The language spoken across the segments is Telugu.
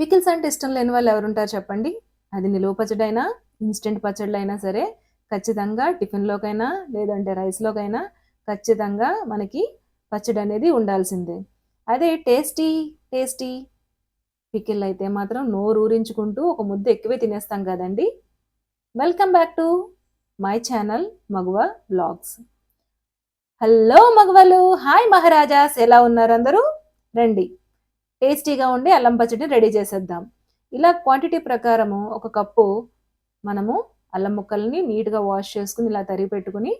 పికిల్స్ అంటే ఇష్టం లేని వాళ్ళు ఎవరుంటారు చెప్పండి? అది నిలువ పచ్చడైనా ఇన్స్టెంట్ పచ్చళ్ళైనా సరే ఖచ్చితంగా టిఫిన్లోకైనా లేదంటే రైస్లోకైనా ఖచ్చితంగా మనకి పచ్చడి అనేది ఉండాల్సిందే. అదే టేస్టీ టేస్టీ పికిల్ అయితే మాత్రం నోరు ఊరించుకుంటూ ఒక ముద్ద ఎక్కువే తినేస్తాం కదండి. Welcome back to my channel Maguva blogs hello మగవలు hi maharajas ఎలా ఉన్నారు అందరూ? రండి. టేస్టీగా ఉండి అల్లం పచ్చడిని రెడీ చేసేద్దాం. ఇలా క్వాంటిటీ ప్రకారము ఒక కప్పు మనము అల్లం ముక్కల్ని నీట్గా వాష్ చేసుకుని ఇలా తరిగి పెట్టుకుని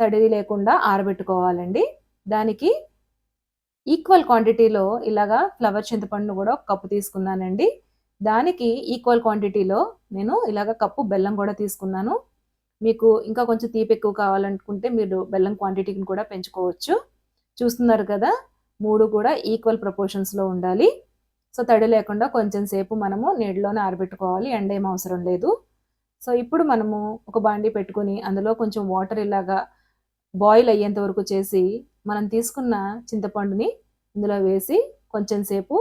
తడిది లేకుండా ఆరబెట్టుకోవాలండి. దానికి ఈక్వల్ క్వాంటిటీలో ఇలాగా ఫ్లవర్ చింతపండును కూడా ఒక కప్పు తీసుకున్నానండి. దానికి ఈక్వల్ క్వాంటిటీలో నేను ఇలాగ కప్పు బెల్లం కూడా తీసుకున్నాను. మీకు ఇంకా కొంచెం తీపి ఎక్కువ కావాలనుకుంటే మీరు బెల్లం క్వాంటిటీని కూడా పెంచుకోవచ్చు. చూస్తున్నారు కదా? మూడు కూడా ఈక్వల్ ప్రపోర్షన్స్లో ఉండాలి. సో తడి లేకుండా కొంచెం సేపు మనము నీటిలోనే ఆరబెట్టుకోవాలి. ఎండ ఏం అవసరం లేదు. సో ఇప్పుడు మనము ఒక బాండి పెట్టుకుని అందులో కొంచెం వాటర్ ఇలాగా బాయిల్ అయ్యేంత వరకు చేసి మనం తీసుకున్న చింతపండుని ఇందులో వేసి కొంచెం సేపు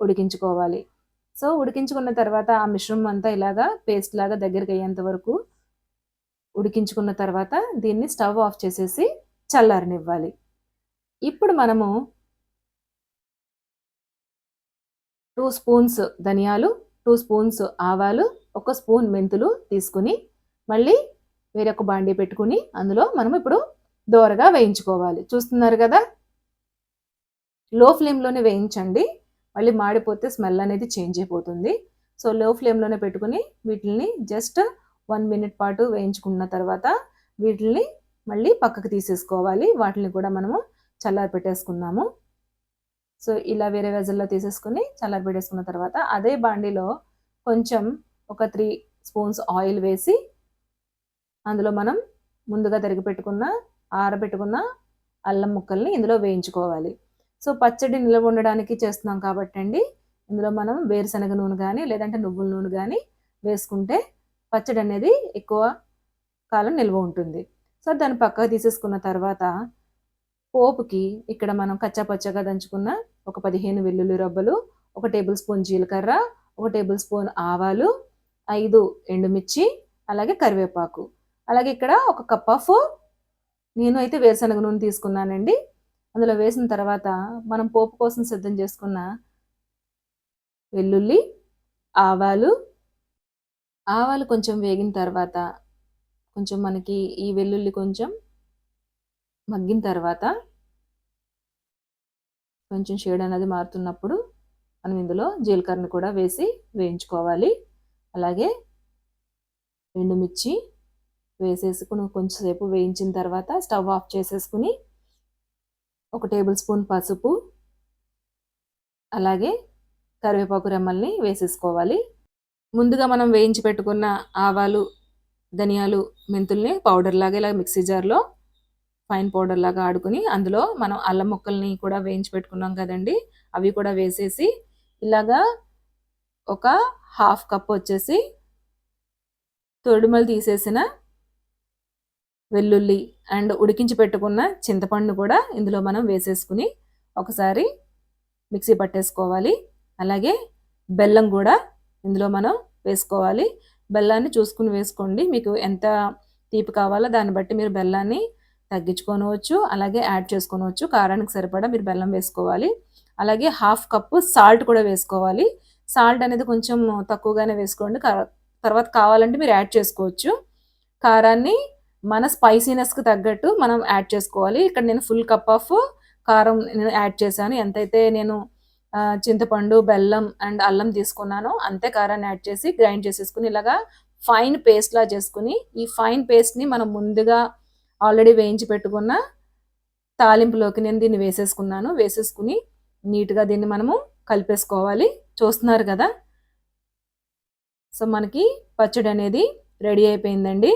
ఉడికించుకోవాలి. సో ఉడికించుకున్న తర్వాత ఆ మిశ్రమం అంతా ఇలాగా పేస్ట్ లాగా దగ్గరికి అయ్యేంత వరకు ఉడికించుకున్న తర్వాత దీన్ని స్టవ్ ఆఫ్ చేసేసి చల్లారనివ్వాలి. ఇప్పుడు మనము టూ స్పూన్స్ ధనియాలు టూ స్పూన్స్ ఆవాలు ఒక స్పూన్ మెంతులు తీసుకుని మళ్ళీ వేరొక బాండీ పెట్టుకుని అందులో మనం ఇప్పుడు దోరగా వేయించుకోవాలి. చూస్తున్నారు కదా? లో ఫ్లేమ్లోనే వేయించండి. మళ్ళీ మాడిపోతే స్మెల్ అనేది చేంజ్ అయిపోతుంది. సో లో ఫ్లేమ్లోనే పెట్టుకుని వీటిని జస్ట్ వన్ మినిట్ పాటు వేయించుకున్న తర్వాత వీటిని మళ్ళీ పక్కకు తీసేసుకోవాలి. వాటిని కూడా మనము చల్లారి పెట్టేసుకుందాము సో ఇలా వేరే వెజల్లో తీసేసుకుని చల్లారి పెట్టేసుకున్న తర్వాత అదే బాండీలో కొంచెం ఒక త్రీ స్పూన్స్ ఆయిల్ వేసి అందులో మనం ముందుగా తరిగి పెట్టుకున్న ఆరబెట్టుకున్న అల్లం ముక్కల్ని ఇందులో వేయించుకోవాలి. సో పచ్చడి నిల్వ ఉండడానికి చేస్తున్నాం కాబట్టి అండి ఇందులో మనం వేరుశనగ నూనె కానీ లేదంటే నువ్వుల నూనె కానీ వేసుకుంటే పచ్చడి అనేది ఎక్కువ కాలం నిల్వ ఉంటుంది. సో దాన్ని పక్కకు తీసేసుకున్న తర్వాత పోపుకి ఇక్కడ మనం కచ్చాపచ్చగా దంచుకున్న ఒక పదిహేను వెల్లుల్లి రబ్బలు ఒక టేబుల్ స్పూన్ జీలకర్ర ఒక టేబుల్ స్పూన్ ఆవాలు ఐదు ఎండుమిర్చి అలాగే కరివేపాకు. అలాగే ఇక్కడ ఒక కప్ ఆఫ్ నేను అయితే వేరుశనగ నూనె తీసుకున్నానండి. అందులో వేసిన తర్వాత మనం పోపు కోసం సిద్ధం చేసుకున్న వెల్లుల్లి ఆవాలు ఆవాలు కొంచెం వేగిన తర్వాత కొంచెం మనకి ఈ వెల్లుల్లి కొంచెం మగ్గిన తర్వాత కొంచెం షేడ్ అనేది మారుతున్నప్పుడు మనం ఇందులో జీలకర్రను కూడా వేసి వేయించుకోవాలి. అలాగే ఎండుమిర్చి వేసేసుకుని కొంచెంసేపు వేయించిన తర్వాత స్టవ్ ఆఫ్ చేసేసుకుని ఒక టేబుల్ స్పూన్ పసుపు అలాగే కరివేపాకు రెమ్మల్ని వేసేసుకోవాలి. ముందుగా మనం వేయించి పెట్టుకున్న ఆవాలు ధనియాలు మెంతుల్ని పౌడర్ లాగా ఇలా మిక్సీ జార్లో ఫైన్ పౌడర్ లాగా ఆడుకుని అందులో మనం అల్లం ముక్కల్ని కూడా వేయించి పెట్టుకున్నాం కదండి. అవి కూడా వేసేసి ఇలాగా ఒక హాఫ్ కప్ వచ్చేసి తొడిమలు తీసేసిన వెల్లుల్లి అండ్ ఉడికించి పెట్టుకున్న చింతపండు కూడా ఇందులో మనం వేసేసుకుని ఒకసారి మిక్సీ పట్టేసుకోవాలి. అలాగే బెల్లం కూడా ఇందులో మనం వేసుకోవాలి. బెల్లాన్ని చూసుకుని వేసుకోండి. మీకు ఎంత తీపి కావాలో దాన్ని బట్టి మీరు బెల్లాన్ని తగ్గించుకోనవచ్చు అలాగే యాడ్ చేసుకోనవచ్చు. కారానికి సరిపడా మీరు బెల్లం వేసుకోవాలి. అలాగే హాఫ్ కప్పు సాల్ట్ కూడా వేసుకోవాలి. సాల్ట్ అనేది కొంచెం తక్కువగానే వేసుకోండి. తర్వాత కావాలంటే మీరు యాడ్ చేసుకోవచ్చు. కారాన్ని మన స్పైసీనెస్కి తగ్గట్టు మనం యాడ్ చేసుకోవాలి. ఇక్కడ నేను ఫుల్ కప్ ఆఫ్ కారం నేను యాడ్ చేశాను. ఎంతైతే నేను చింతపండు బెల్లం అండ్ అల్లం తీసుకున్నానో అంతే కారాన్ని యాడ్ చేసి గ్రైండ్ చేసేసుకుని ఇలాగా ఫైన్ పేస్ట్లా చేసుకుని ఈ ఫైన్ పేస్ట్ని మనం ముందుగా ఆల్రెడీ వేయించి పెట్టుకున్న తాలింపులోకి నేను దీన్ని వేసేసుకున్నాను. వేసేసుకుని నీట్గా దీన్ని మనము కలిపేసుకోవాలి. చూస్తున్నారు కదా? సో మనకి పచ్చడి అనేది రెడీ అయిపోయిందండి.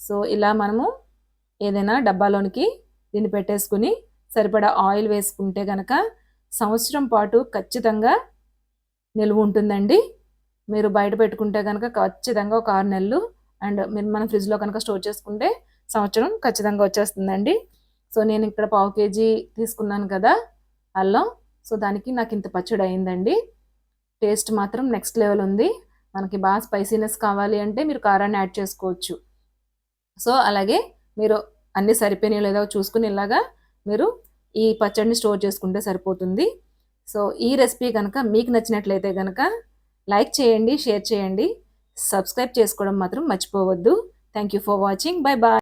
సో ఇలా మనము ఏదైనా డబ్బాలోనికి దీన్ని పెట్టేసుకుని సరిపడా ఆయిల్ వేసుకుంటే కనుక సంవత్సరం పాటు ఖచ్చితంగా నిలువ ఉంటుందండి. మీరు బయట పెట్టుకుంటే కనుక ఖచ్చితంగా ఒక ఆరు నెలలు అండ్ మీరు మనం ఫ్రిడ్జ్లో కనుక స్టోర్ చేసుకుంటే సంవత్సరం ఖచ్చితంగా వచ్చేస్తుందండి. సో నేను ఇక్కడ పావు కేజీ తీసుకున్నాను కదా అల్లం. సో దానికి నాకు ఇంత పచ్చడి అయిందండి. టేస్ట్ మాత్రం నెక్స్ట్ లెవెల్ ఉంది. మనకి బాగా స్పైసీనెస్ కావాలి అంటే మీరు కారాన్ని యాడ్ చేసుకోవచ్చు. సో అలాగే మీరు అన్నీ సరిపోయినాయి లేదో చూసుకుని ఇలాగా మీరు ఈ పచ్చడిని స్టోర్ చేసుకుంటే సరిపోతుంది. సో ఈ రెసిపీ కనుక మీకు నచ్చినట్లయితే కనుక లైక్ చేయండి షేర్ చేయండి. సబ్స్క్రైబ్ చేసుకోవడం మాత్రం మర్చిపోవద్దు. Thank you for watching. Bye bye.